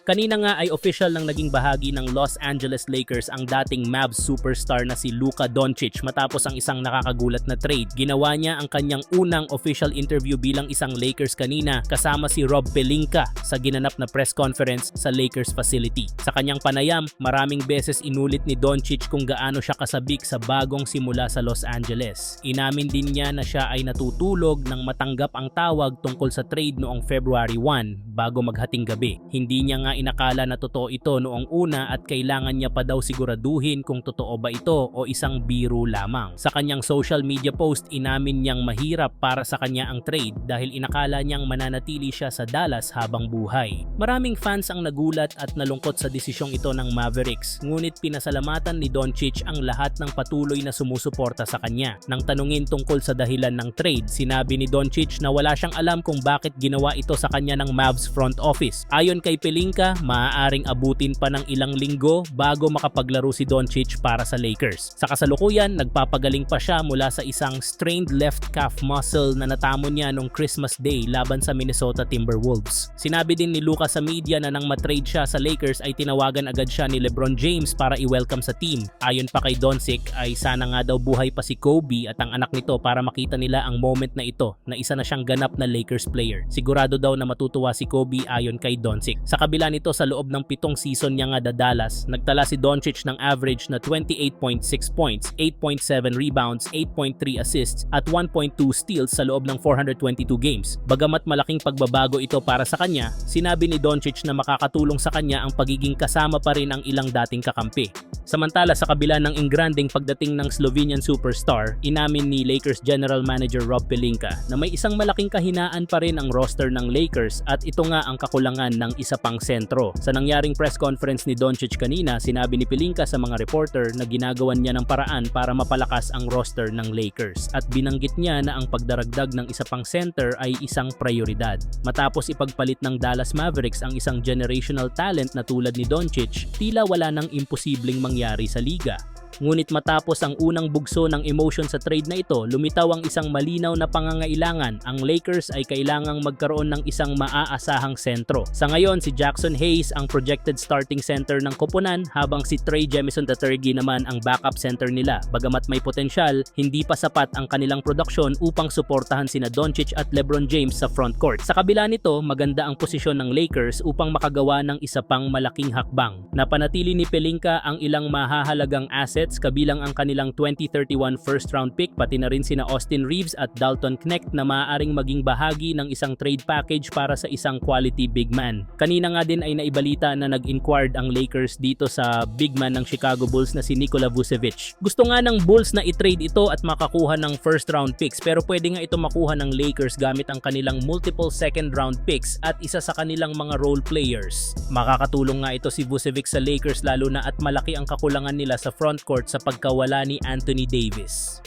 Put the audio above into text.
Kanina nga ay official nang naging bahagi ng Los Angeles Lakers ang dating Mavs superstar na si Luka Doncic matapos ang isang nakakagulat na trade. Ginawa niya ang kanyang unang official interview bilang isang Lakers kanina kasama si Rob Pelinka sa ginanap na press conference sa Lakers facility. Sa kanyang panayam, maraming beses inulit ni Doncic kung gaano siya kasabik sa bagong simula sa Los Angeles. Inamin din niya na siya ay natutulog nang matanggap ang tawag tungkol sa trade noong February 1 bago maghating gabi. Hindi niya nga inakala na totoo ito noong una at kailangan niya pa daw siguraduhin kung totoo ba ito o isang biro lamang. Sa kanyang social media post, inamin niyang mahirap para sa kanya ang trade dahil inakala niyang mananatili siya sa Dallas habang buhay. Maraming fans ang nagulat at nalungkot sa desisyong ito ng Mavericks, ngunit pinasalamatan ni Doncic ang lahat ng patuloy na sumusuporta sa kanya. Nang tanungin tungkol sa dahilan ng trade, sinabi ni Doncic na wala siyang alam kung bakit ginawa ito sa kanya ng Mavs front office. Ayon kay Pelinka, maaaring abutin pa ng ilang linggo bago makapaglaro si Doncic para sa Lakers. Sa kasalukuyan, nagpapagaling pa siya mula sa isang strained left calf muscle na natamo niya noong Christmas Day laban sa Minnesota Timberwolves. Sinabi din ni Luka sa media na nang matrade siya sa Lakers ay tinawagan agad siya ni LeBron James para i-welcome sa team. Ayon pa kay Doncic ay sana nga daw buhay pa si Kobe at ang anak nito para makita nila ang moment na ito na isa na siyang ganap na Lakers player. Sigurado daw na matutuwa si Kobe ayon kay Doncic. Sa kabila nito sa loob ng pitong season niya nga da Dallas, nagtala si Doncic ng average na 28.6 points, 8.7 rebounds, 8.3 assists at 1.2 steals sa loob ng 422 games. Bagamat malaking pagbabago ito para sa kanya, sinabi ni Doncic na makakatulong sa kanya ang pagiging kasama pa rin ang ilang dating kakampi. Samantala sa kabila ng ingranding pagdating ng Slovenian superstar, inamin ni Lakers General Manager Rob Pelinka na may isang malaking kahinaan pa rin ang roster ng Lakers at ito nga ang kakulangan ng isa pang sentro. Sa nangyaring press conference ni Doncic kanina, sinabi ni Pelinka sa mga reporter na ginagawan niya ng paraan para mapalakas ang roster ng Lakers at binanggit niya na ang pagdaragdag ng isa pang center ay isang prioridad. Matapos ipagpalit ng Dallas Mavericks ang isang generational talent na tulad ni Doncic, tila wala nang imposibleng mangyari sa liga. Ngunit matapos ang unang bugso ng emotion sa trade na ito, lumitaw ang isang malinaw na pangangailangan. Ang Lakers ay kailangang magkaroon ng isang maaasahang sentro. Sa ngayon, si Jackson Hayes ang projected starting center ng koponan habang si Trey Jemison III naman ang backup center nila. Bagamat may potensyal, hindi pa sapat ang kanilang produksyon upang suportahan sina Doncic at LeBron James sa front court. Sa kabila nito, maganda ang posisyon ng Lakers upang makagawa ng isa pang malaking hakbang. Napanatili ni Pelinka ang ilang mahahalagang assets kabilang ang kanilang 2031 first round pick pati na rin sina Austin Reeves at Dalton Knecht na maaaring maging bahagi ng isang trade package para sa isang quality big man. Kanina nga din ay naibalita na nag-inquired ang Lakers dito sa big man ng Chicago Bulls na si Nikola Vucevic. Gusto nga ng Bulls na i-trade ito at makakuha ng first round picks pero pwede nga ito makuha ng Lakers gamit ang kanilang multiple second round picks at isa sa kanilang mga role players. Makakatulong nga ito si Vucevic sa Lakers lalo na at malaki ang kakulangan nila sa front court sa pagkawala ni Anthony Davis.